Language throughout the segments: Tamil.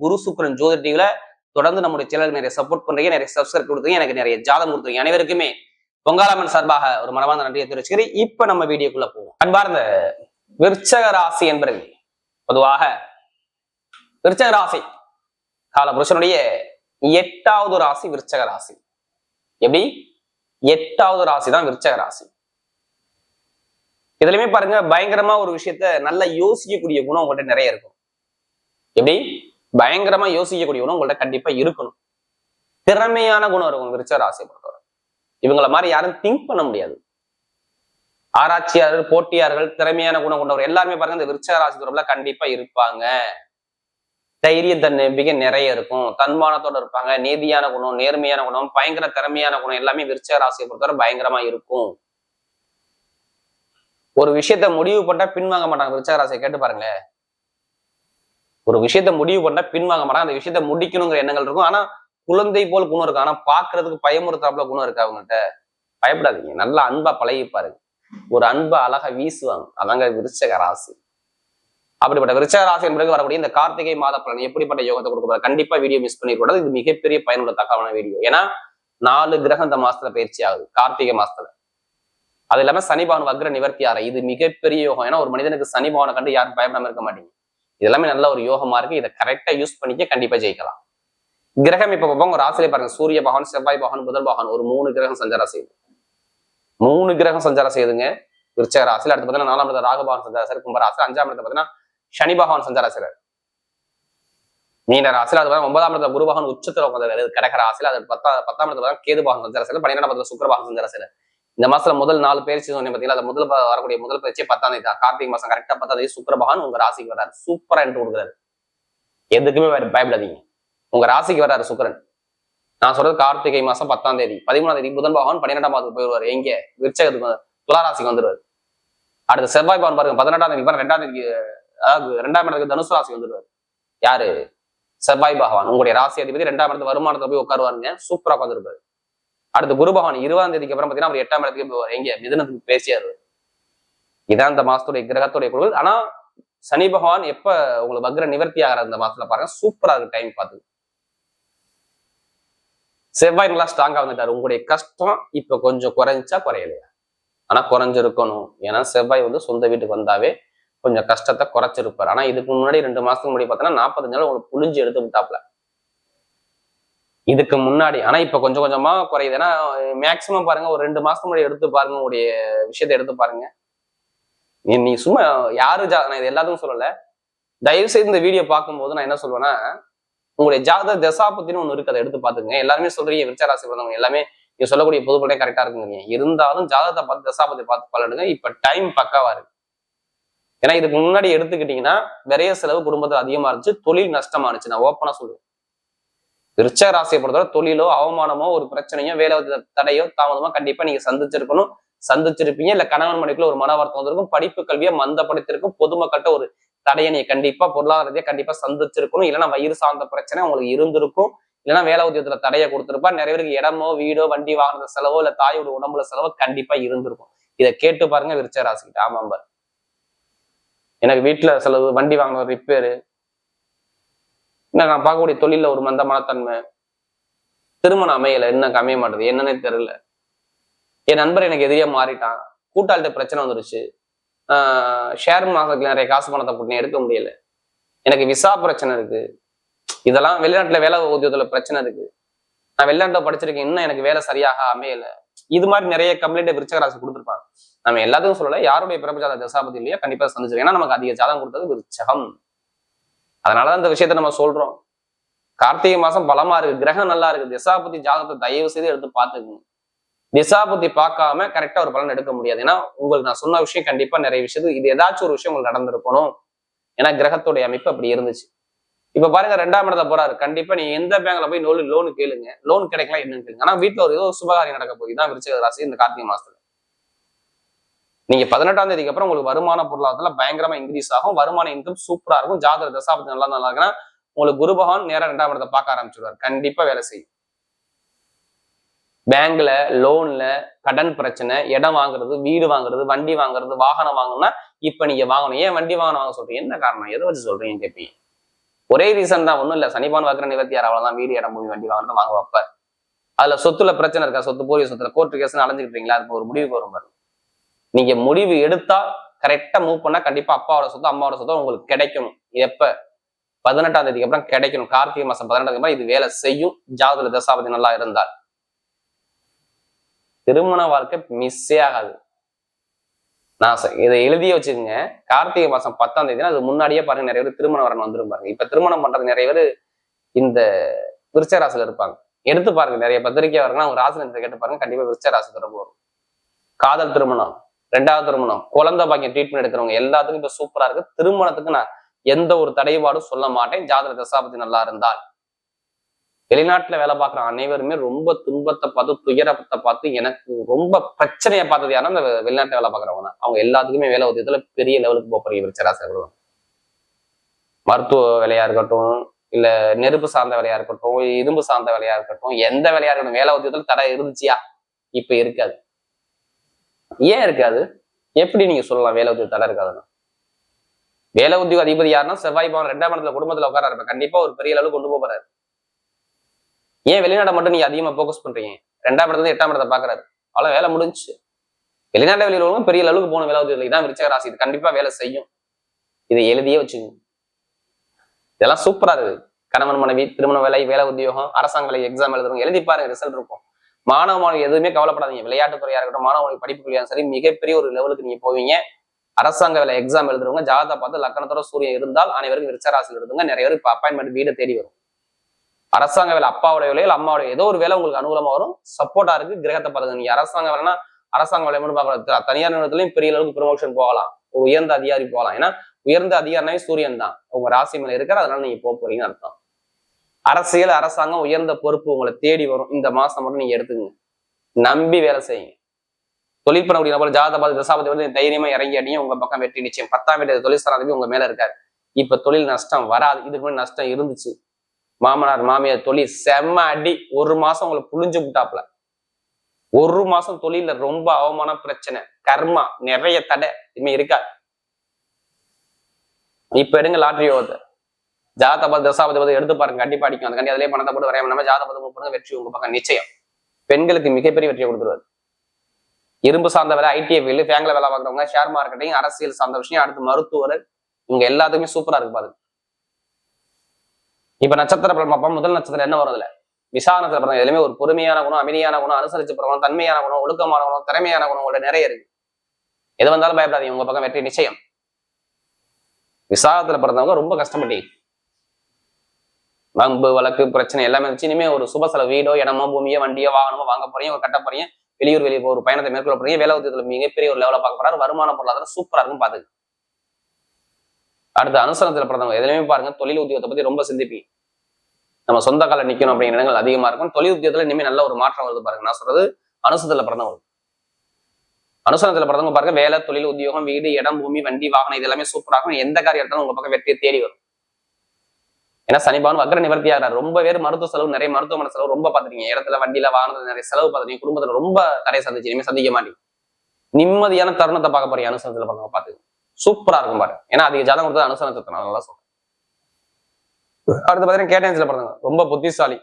குரு சுக்கரன் ஜோதி டிவில தொடர்ந்து நம்முடைய சேனல் நிறைய சப்போர்ட் பண்றீங்க நிறைய சப்ஸ்கிரைப் கொடுத்துருங்க எனக்கு நிறைய ஜாதம் கொடுத்துருங்க அனைவருக்குமே பொங்காலம்மன் சார்பாக ஒரு மனமார்ந்த நன்றியை தெரிவிச்சுக்கிறேன். இப்ப நம்ம வீடியோக்குள்ள போவோம். அன்பார்ந்த விருச்சக ராசி என்பர்கள் பொதுவாக விருச்சக ராசி கால புருஷனுடைய எட்டாவது ராசி விருச்சக ராசி. எப்படி? எட்டாவது ராசி தான் விருச்சக ராசி. இதுலயுமே பாருங்க பயங்கரமா ஒரு விஷயத்த நல்லா யோசிக்கக்கூடிய குணம் உங்கள்கிட்ட நிறைய இருக்கும். எப்படி? பயங்கரமா யோசிக்கக்கூடிய குணம் உங்கள்ட்ட கண்டிப்பா இருக்கணும். திறமையான குணம் இருக்கும் விருச்ச ராசியை பொறுத்தவரை. இவங்களை மாதிரி யாரும் திங்க் பண்ண முடியாது. ஆராய்ச்சியாளர்கள் போட்டியாளர்கள் திறமையான குணம் கொண்டவர் எல்லாருமே பாருங்க இந்த விருச்ச ராசி தொடர்புல கண்டிப்பா இருப்பாங்க. தைரிய தன்னம்பிக்கை நிறைய இருக்கும். தன்மானத்தோட இருப்பாங்க. நீதியான குணம் நேர்மையான குணம் பயங்கர திறமையான குணம் எல்லாமே விருச்ச ராசியை பொறுத்தவரை பயங்கரமா இருக்கும். ஒரு விஷயத்த முடிவு பண்ணா பின்வாங்க மாட்டாங்க விருச்சக ராசியை கேட்டு பாருங்களேன். ஒரு விஷயத்த முடிவு பண்ணா பின்வாங்க மாட்டாங்க. அந்த விஷயத்த முடிக்கணுங்கிற எண்ணங்கள் இருக்கும். ஆனா குழந்தை போல் குணம் இருக்கும் ஆனா பாக்குறதுக்கு பயமுறுத்தாப்புல குணம் இருக்கு அவங்ககிட்ட பயப்படாதீங்க. நல்லா அன்பா பழகி பாருங்க. ஒரு அன்பா அழகா வீசுவாங்க. அதாங்க விருச்சக ராசி. அப்படிப்பட்ட விருச்சக ராசி என்பது வரக்கூடிய இந்த கார்த்திகை மாத பலன் எப்படிப்பட்ட யோகத்தை கொடுக்க கண்டிப்பா வீடியோ மிஸ் பண்ணிக்கூடாது இது மிகப்பெரிய பயனுள்ள தகவலான வீடியோ. ஏன்னா நாலு கிரகம் இந்த மாசத்துல பயிற்சி ஆகுது. கார்த்திகை மாசத்துல. அது இல்லாம சனிபவன் வக்ர நிவர்த்தி ஆற. இது மிகப்பெரிய யோகம். ஏன்னா ஒரு மனிதனுக்கு சனிபானை கண்டு யாரும் பயப்படாம இருக்க மாட்டீங்க. இது எல்லாமே நல்ல ஒரு யோகமா இருக்கு. இதை கரெக்டா யூஸ் பண்ணிக்க கண்டிப்பா ஜெயிக்கலாம். கிரகம் இப்ப பார்ப்போம். ஒரு ராசியில பாருங்க. சூரிய பகவான் செவ்வாய் பகவான் புதன் பகவான். ஒரு மூணு கிரகம் சஞ்சாரம் செய்யுது. மூணு கிரகம் சஞ்சாரம் செய்யுதுங்க. விருச்சக ராசியில் அடுத்து பார்த்தீங்கன்னா நாலாம் இடத்துல ராகபவன் சஞ்சாரம் செய்யறாரு கும்ப ராசியில் அஞ்சாம் இடத்துல பார்த்தீங்கன்னா சனி பகவான் சஞ்சாரம் செய்யறாரு மீன ராசியில் அது ஒன்பதாம் இடத்துல குரு பகவான் உச்சத்துல உட்காந்து கடக ராசியில் அது பத்தா பத்தாம் இடத்துல கேது பகவான் சஞ்சாரம் செய்யறாரு பன்னிரெண்டாம் இடத்துல சுக்கர பகவான் சஞ்சாரம் இந்த மாசத்துல முதல் நாலு பயிற்சி சொன்னேன் பாத்தீங்களா அது முதல் வரக்கூடிய முதல் பயிற்சி பத்தாம் தேதி தான். கார்த்திகை மாசம் கரெக்டா பத்தாம் தேதி சுக்கரபகான் உங்க ராசிக்கு வர்றாரு. சூப்பரா என்று கொடுக்குறாரு. எதுக்குமே பயப்படாதீங்க. உங்க ராசிக்கு வர்றாரு சுக்கரன். நான் சொல்றது கார்த்திகை மாசம் பத்தாம் தேதி. பதிமூணாம் தேதி புதன் பகவான் பன்னிரெண்டாம் மாதத்துக்கு போயிடுவாரு. எங்க? விருச்சகத்துக்கு துலா ராசிக்கு வந்துருவாரு அடுத்த செவ்வாய் பவன் பாருங்க பதினெட்டாம் தேதி பாருங்க ரெண்டாம் தேதி அதாவது ரெண்டாம் இடத்துக்கு தனுசு ராசி வந்துடுவார். யாரு? செவ்வாய் பகவான். உங்களுடைய ராசி அதிபதி ரெண்டாம் இடத்து வருமானத்தை போய் உட்காருவாருங்க. சூப்பரா உட்காந்துருப்பாரு அடுத்து குரு பகவான் இருபதாம் தேதிக்கு அப்புறம் பாத்தீங்கன்னா அவர் எட்டாம் இடத்துக்கு எங்க? மிதனத்துக்கு பேசியாரு இதான் அந்த மாசத்துடைய கிரகத்துடைய குழு. ஆனா சனி பகவான் எப்ப உங்களுக்கு வக்ர நிவர்த்தி ஆகிற அந்த மாசத்துல பாருங்க. சூப்பரா இருக்கு டைம் பார்த்து. செவ்வாய் நல்லா ஸ்ட்ராங்கா வந்துட்டாரு. உங்களுடைய கஷ்டம் இப்ப கொஞ்சம் குறைஞ்சா குறையலையா? ஆனா குறைஞ்சிருக்கணும். ஏன்னா செவ்வாய் வந்து சொந்த வீட்டுக்கு வந்தாவே கொஞ்சம் கஷ்டத்தை குறைச்சிருப்பாரு. ஆனா இதுக்கு முன்னாடி ரெண்டு மாசத்துக்கு முன்னாடி பார்த்தோன்னா நாற்பத்தஞ்சு நாள் உங்களுக்கு புளிஞ்சு எடுத்து விட்டாப்ல. இதுக்கு முன்னாடி ஆனா இப்ப கொஞ்சம் கொஞ்சமா குறையுது. ஏன்னா மேக்சிமம் பாருங்க ஒரு ரெண்டு மாசத்துக்கு முன்னாடி எடுத்து பாருங்க உங்களுடைய விஷயத்த எடுத்து பாருங்க. நீ நீ சும்மா யாரு ஜா நான் இது எல்லாத்துக்கும் சொல்லல. தயவு செய்து இந்த வீடியோ பார்க்கும்போது நான் என்ன சொல்லுவேன்னா உங்களுடைய ஜாத தசாபத்தின்னு ஒண்ணு இருக்கு அதை எடுத்து பாத்துங்க எல்லாருமே சொல்றீங்க விருச்சராசி பிறந்தவங்க எல்லாமே நீங்க சொல்லக்கூடிய பொதுப்படே கரெக்டா இருக்குங்க இருந்தாலும் ஜாதகத்தை பார்த்து தசாபத்தை பார்த்து பலனுங்க இப்ப டைம் பக்காவா இருக்கு. ஏன்னா இதுக்கு முன்னாடி எடுத்துக்கிட்டீங்கன்னா நிறைய செலவு குடும்பத்தில் அதிகமா இருந்துச்சு தொழில் நஷ்டமா இருந்துச்சு. நான் ஓப்பனா சொல்லுவேன் விருச்ச ராசியை பொறுத்தவரை தொழிலோ அவமானமோ ஒரு பிரச்சனையோ வேலை தடையோ தாமதமோ கண்டிப்பா நீங்க சந்திச்சிருக்கணும். சந்திச்சிருப்பீங்க. இல்ல கணவன் மனைக்குள்ள ஒரு மன வருத்தம் வந்திருக்கும். படிப்பு கல்வியை மந்தப்படுத்திருக்கும் பொதுமக்கள்கிட்ட ஒரு தடையை நீங்க கண்டிப்பா பொருளாதாரத்தையே கண்டிப்பா சந்திச்சிருக்கணும். இல்லைன்னா வயிறு சார்ந்த பிரச்சனை உங்களுக்கு இருந்திருக்கும். இல்லைன்னா வேலை உத்தியத்துல தடையை கொடுத்துருப்பா நிறைய பேருக்கு இடமோ வீடோ வண்டி வாங்குற செலவோ இல்ல தாயோட உடம்புல செலவோ கண்டிப்பா இருந்திருக்கும். இதை கேட்டு பாருங்க விருச்ச ராசிக்கிட்ட. ஆமாம்பர் எனக்கு வீட்டுல செலவு வண்டி வாங்கின ரிப்பேரு நான் பார்க்கக்கூடிய தொழில ஒரு மந்தமான தன்மை திருமணம் அமையல என்ன அமைய மாட்டேது என்னன்னே தெரியல. என் நண்பர் எனக்கு எதிரியா மாறிட்டான். கூட்டாளிட்ட பிரச்சனை வந்துருச்சு. ஷேர் மாசத்துல நிறைய காசு பணத்தை போட்டு எடுக்க முடியல. எனக்கு விசா பிரச்சனை இருக்கு. இதெல்லாம் வெளிநாட்டுல வேலை உத்தியோகத்துல பிரச்சனை இருக்கு. நான் வெளிநாட்டுல படிச்சிருக்கேன் இன்னும் எனக்கு வேலை சரியாக அமையல. இது மாதிரி நிறைய கம்ப்ளைண்ட் விருச்சகராசி கொடுத்துருப்பாங்க. நம்ம எல்லாத்துக்கும் சொல்லல யாருடைய பிறப்பு ஜாதக தசாபதி இல்லையா கண்டிப்பா சந்திச்சிருக்கோம் ஏன்னா நமக்கு அதிக ஜாதகம் கொடுத்தது விருச்சகம். அதனாலதான் இந்த விஷயத்த நம்ம சொல்றோம். கார்த்திகை மாசம் பலமா இருக்கு. கிரகம் நல்லா இருக்கு. திசாபுத்தி ஜாதகத்தை தயவு செய்து எடுத்து பார்த்துக்கணும். திசாபுத்தி பார்க்காம கரெக்டா ஒரு பலன் எடுக்க முடியாது. ஏன்னா உங்களுக்கு நான் சொன்ன விஷயம் கண்டிப்பா நிறைய விஷயத்துக்கு இது ஏதாச்சும் ஒரு விஷயம் உங்களுக்கு நடந்திருக்கணும். ஏன்னா கிரகத்துடைய அமைப்பு அப்படி இருந்துச்சு. இப்ப பாருங்க ரெண்டாம் இடத்த போறாரு. கண்டிப்பா நீங்க எந்த பேங்க்ல போய் லோன் லோனு கேளுங்க. லோன் கிடைக்கலாம் என்னன்னு கேளுங்க. ஆனா வீட்டுல ஒரு ஏதோ சுபகாரியம் நடக்க போகுது. தான் விருச்சிக ராசி இந்த கார்த்திகை மாசத்துல. நீங்க பதினெட்டாம் தேதிக்கு அப்புறம் உங்களுக்கு வருமான பொருளாதாரத்துல பயங்கரமா இன்க்ரீஸ் ஆகும். வருமான இன்கம் சூப்பரா இருக்கும். ஜாதக தசாபத்தி நல்லா நல்லா இருக்குன்னா உங்களுக்கு குரு பகவான் நேரம் ரெண்டாம் இடத்தை பார்க்க ஆரம்பிச்சிருவார். கண்டிப்பா வேலை செய்யும். பேங்க்ல லோன்ல கடன் பிரச்சனை இடம் வாங்குறது வீடு வாங்குறது வண்டி வாங்குறது வாகனம் வாங்கணும்னா இப்ப நீங்க வாங்கணும். ஏன் வண்டி வாகனம் வாங்க சொல்றீங்க? என்ன காரணம்? எதை வச்சு சொல்றீங்க கேட்பீங்க ஒரே ரீசன் தான் ஒண்ணும் இல்ல. சனிபான் வாக்குற நிவர்த்தியார் அவ்வளவுதான். வீடு இடம் பூமி வண்டி வாங்கணும் வாங்க வைப்பார் அதுல சொத்துல பிரச்சனை இருக்கா? சொத்து பூர்வீக சொத்துல கோர்ட்டு கேஸ் அலைஞ்சுக்கிட்டீங்களா அதுக்கு ஒரு முடிவு வரும் பாருங்க. நீங்க முடிவு எடுத்தா கரெக்டா மூவ் பண்ணா கண்டிப்பா அப்பாவோட சொத்தம் அம்மாவோட சொத்தம் உங்களுக்கு கிடைக்கணும் எப்ப? பதினெட்டாம் தேதிக்கு அப்புறம் கிடைக்கணும். கார்த்திகை மாசம் பதினெட்டாம் தேதி இது வேலை செய்யும். ஜாதக தசாபதி நல்லா இருந்தால். திருமண வாழ்க்கை மிஸ்ஸே ஆகாது. நான் இதை எழுதியே வச்சுக்கோங்க. கார்த்திகை மாசம் பத்தாம் தேதினா அது முன்னாடியே பாருங்க நிறைய பேர் திருமணம் வரணும் வந்துரும் பாருங்க. இப்ப திருமணம் பண்றது நிறைய பேர் இந்த விருச்சராசில இருப்பாங்க. எடுத்து பாருங்க நிறைய பத்திரிகை வரலாம் அவங்க ராசி கேட்டு பாருங்க கண்டிப்பா விருச்சராசி தொடர்பு வரும். காதல் திருமணம். ரெண்டாவது திருமணம். குழந்தை பாக்கியம் ட்ரீட்மெண்ட் எடுக்கிறவங்க எல்லாத்துக்கும் இப்ப சூப்பரா இருக்கு. திருமணத்துக்கு நான் எந்த ஒரு தடைபாடும் சொல்ல மாட்டேன். ஜாதக தசாபதி நல்லா இருந்தால். வெளிநாட்டுல வேலை பார்க்குற அனைவருமே ரொம்ப துன்பத்தை பார்த்து துயரத்தை பார்த்து எனக்கு ரொம்ப பிரச்சனையை பார்த்தது யாரும் இந்த வெளிநாட்டுல வேலை பார்க்குறவங்க தான். அவங்க எல்லாத்துக்குமே வேலை உதயத்துல பெரிய லெவலுக்கு போறீங்க விருச்சராசி வருவாங்க மருத்துவ வேலையா இருக்கட்டும் இல்ல நெருப்பு சார்ந்த வேலையா இருக்கட்டும் இரும்பு சார்ந்த வேலையா இருக்கட்டும் எந்த வேலையா இருக்கட்டும் வேலை உதயத்துல தடை இருந்துச்சியா? இப்ப இருக்காது. ஏன் இருக்காது எப்படி நீங்க சொல்லலாம் வேலை உத்தியோக தடை இருக்காதுன்னா? வேலை உத்தியோக அதிபதி யாருன்னா செவ்வாய் பவன் ரெண்டாம் இடத்துல குடும்பத்துல உட்கார கண்டிப்பா ஒரு பெரிய அளவு கொண்டு போறாரு. ஏன் வெளிநாட்டை மட்டும் நீங்க அதிகமா போக்கஸ் பண்றீங்க? ரெண்டாம் இடத்துல எட்டாம் இடத்தை பாக்குறாரு அவ்வளவு வேலை முடிஞ்சு. வெளிநாட்டு வெளியில் உள்ளவங்க பெரிய அளவுக்கு போன வேலை உத்தியோகம் இதான் விருச்சக ராசி. இது கண்டிப்பா வேலை செய்யும். இதை எழுதியே வச்சுக்கோங்க. இதெல்லாம் சூப்பரா இருக்கு. கணவன் மனைவி திருமண வேலை வேலை உத்தியோகம் அரசாங்க வேலை எக்ஸாம் எழுதுறவங்க எழுதி பாருங்க ரிசல்ட் இருக்கும். மாணவ மாணவி எதுவுமே கவலைப்படாதீங்க. விளையாட்டு துறையா இருக்கட்டும் மாணவ மாணவி படிப்புக்குள்ளையும் சரி மிகப்பெரிய ஒரு லெவலுக்கு நீங்க போவீங்க. அரசாங்க வேலை எக்ஸாம் எழுதுறவங்க ஜாதகத்தை பார்த்து லக்கணத்தோட சூரியன் இருந்தால் அனைவருக்கும் விருச்சராசியில் எழுதுங்க நிறைய பேர் இப்போ அப்பாயின்மெண்ட் வீடை தேடி வரும். அரசாங்க வேலை அப்பாவோட வேலையில் அம்மாவோட ஏதோ ஒரு வேலை உங்களுக்கு அனுகூலமா வரும். சப்போர்ட்டா இருக்கு கிரகத்தை பாருங்க நீங்க அரசாங்க வேலைன்னா அரசாங்க வேலை மட்டும் பார்க்கலாம் தனியார் நிறுவனத்திலையும் பெரிய அளவுக்கு ப்ரொமோஷன் போகலாம். ஒரு உயர்ந்த அதிகாரி போகலாம். ஏன்னா உயர்ந்த அதிகாரினாவே சூரியன் தான். உங்க ராசி மேல இருக்கிற அதனால நீங்க போக போறீங்கன்னு அர்த்தம். அரசியல் அரசாங்கம் உயர்ந்த பொறுப்பு உங்களை தேடி வரும். இந்த மாசம் மட்டும் நீங்க எடுத்துக்கங்க. நம்பி வேலை செய்யுங்க. தொழில் பண்ணக்கூடிய நபர் ஜாத தசாபதி வந்து தைரியமா இறங்கி அடியும் உங்க பக்கம் வெற்றி நிச்சயம். பத்தாம் வீட்டு தொழில் ஸ்தானாதிபதி உங்க மேல இருக்காரு. இப்ப தொழில் நஷ்டம் வராது. இதுக்கு முன்னாடி நஷ்டம் இருந்துச்சு. மாமனார் மாமியார் தொழில் செம்ம அடி. ஒரு மாசம் உங்களை புளிஞ்சு விட்டாப்ல ஒரு மாசம் தொழில ரொம்ப அவமான பிரச்சனை கர்மா நிறைய தடை. இனிமே இருக்காது. இப்ப எடுங்க லாட்ரி யோகத்தை. ஜாதபதி தசாபதி எடுத்து பாருங்க. கண்டிப்பா அடிக்கும். அந்த கண்டி அதிலே பணத்தை போட்டு வரையாம நம்ம ஜாதபதம் போடுங்க வெற்றி உங்க பக்கம் நிச்சயம். பெண்களுக்கு மிகப்பெரிய வெற்றியை கொடுத்துருவாரு. இரும்பு சார்ந்த வேலை ஐடிஐ ஃபீல்டு ஃபேங்க்ல வேலை பார்க்குறவங்க ஷேர் மார்க்கெட்டிங் அரசியல் சார்ந்த விஷயம் அடுத்து மருத்துவர் இவங்க எல்லாத்துக்குமே சூப்பரா இருக்கு பாருங்க. இப்ப நட்சத்திர பலன் பார்ப்போம். முதல் நட்சத்திரம் என்ன வருதுல விசாரணத்துல பிறந்த எதுவுமே ஒரு பொறுமையான குணம் அமைதியான குணம் அனுசரிச்சு பிறகு தன்மையான குணம் ஒழுக்கமான குணம் திறமையான குணம் உங்களோட நிறைய இருக்கு. எது வந்தாலும் பயப்படாதீங்க. உங்க பக்கம் வெற்றி நிச்சயம். விசாரத்துல பிறந்தவங்க ரொம்ப கஷ்டப்பட்டீங்க. வம்பு வழக்கு பிரச்சனை எல்லாமே வச்சு இனிமே ஒரு சுப செலவு வீடோ இடமோ பூமியோ வண்டியோ வாகனமோ வாங்க போறீங்க ஒரு கட்ட போறீங்க வெளியூர் வெளியே ஒரு பயணத்தை மேற்கொள்ள போறீங்க வேலை உத்தியத்துல மிகப்பெரிய ஒரு லெவலில் பார்க்க போறாரு வருமான பொருளாதாரம் சூப்பரா இருக்கும் பாத்துக்கு அடுத்த அனுசரணத்துல பிறந்தவங்க எதுலையுமே பாருங்க தொழில் உத்தியோகத்தை பத்தி ரொம்ப சிந்திப்பீங்க. நம்ம சொந்த கால நிக்கணும் அப்படிங்கிற இடங்கள் அதிகமா இருக்கும். தொழில் உத்தியோகத்துல இனிமே நல்ல ஒரு மாற்றம் வருது பாருங்க. நான் சொல்றது அனுசரத்துல பிறந்தவங்க. அனுசரணத்துல பிறந்தவங்க பாருங்க வேலை தொழில் உத்தியோகம் வீடு இடம் பூமி வண்டி வாகனம் இது எல்லாமே சூப்பராகும் எந்த காரியம் எடுத்தாலும் உங்க பக்கம் வெற்றியை தேடி வரும். ஏன்னா சனிபான் வக்ர நிவர்த்தி ஆகிறார். ரொம்ப பேர் மருத்துவ செலவு நிறைய மருத்துவமனை செலவு ரொம்ப பார்த்துருக்கீங்க இடத்துல வண்டியில வாகனத்துல நிறைய செலவு பார்த்துருக்கீங்க குடும்பத்துல ரொம்ப தடை சந்திச்சு இனிமே சந்திக்க மாட்டீங்க. நிம்மதியான தருணத்தை பார்க்க போறீங்க. அனுசரணத்துல பிறந்தவங்க பார்த்து சூப்பரா இருக்கும் பாரு. ஏன்னா அதிக ஜாதகம் கொடுத்தது அனுசரணத்தை நான் நல்லா சொல்றேன். அடுத்து பாத்தீங்கன்னா கேட்டேன்ஸ்ல பிறந்தவங்க ரொம்ப புத்திசாலி.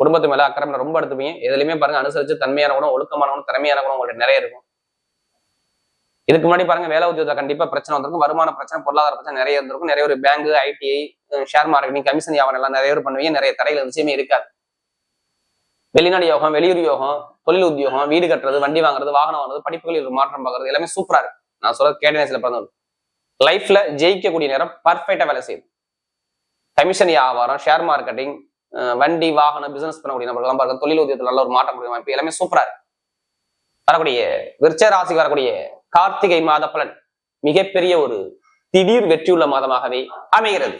குடும்பத்து மேல அக்கறை ரொம்ப எடுத்துப்பீங்க. எதுலையுமே பாருங்க அனுசரிச்சு தன்மையான குணம் ஒழுக்கமான குணம் திறமையான குணம் உங்களுக்கு நிறைய இருக்கும். இதுக்கு முன்னாடி பாருங்க வேலை உத்தியோகத்துல கண்டிப்பா பிரச்சனை வந்திருக்கும். வருமான பிரச்சனை பொருளாதார பிரச்சனை நிறைய இருந்திருக்கும். நிறைய ஒரு bank ITI share marketing commission வியாபாரம் எல்லாம் நிறைய பேர் பண்ணுவீங்க. நிறைய தடைகள் நிச்சயமே இருக்காது. வெளிநாடு யோகம் வெளியூர் யோகம் தொழில் உத்தியோகம் வீடு கட்டுறது வண்டி வாங்குறது வாகனம் வாங்குறது படிப்புகளில் மாற்றம் பார்க்கறது எல்லாமே சூப்பரா இருக்கு. நான் சொல்றது கேட்டனேஸ்ல பிறந்தது லைஃப்ல ஜெயிக்கக்கூடிய நேரம் பர்ஃபெக்டா வேலை செய்யுது. கமிஷன் வியாபாரம் ஷேர் மார்க்கெட்டிங் வண்டி வாகனம் பிசினஸ் பண்ணக்கூடிய நபர்கள்லாம் பாருங்க தொழில் உத்தியத்தில் நல்ல ஒரு மாற்றம் கொடுக்கும் எல்லாமே சூப்பரா இருக்கு. வரக்கூடிய விருச்ச ராசிக்கு வரக்கூடிய கார்த்திகை மாத பலன் மிகப்பெரிய ஒரு திடீர் வெற்றியுள்ள மாதமாகவே அமைகிறது.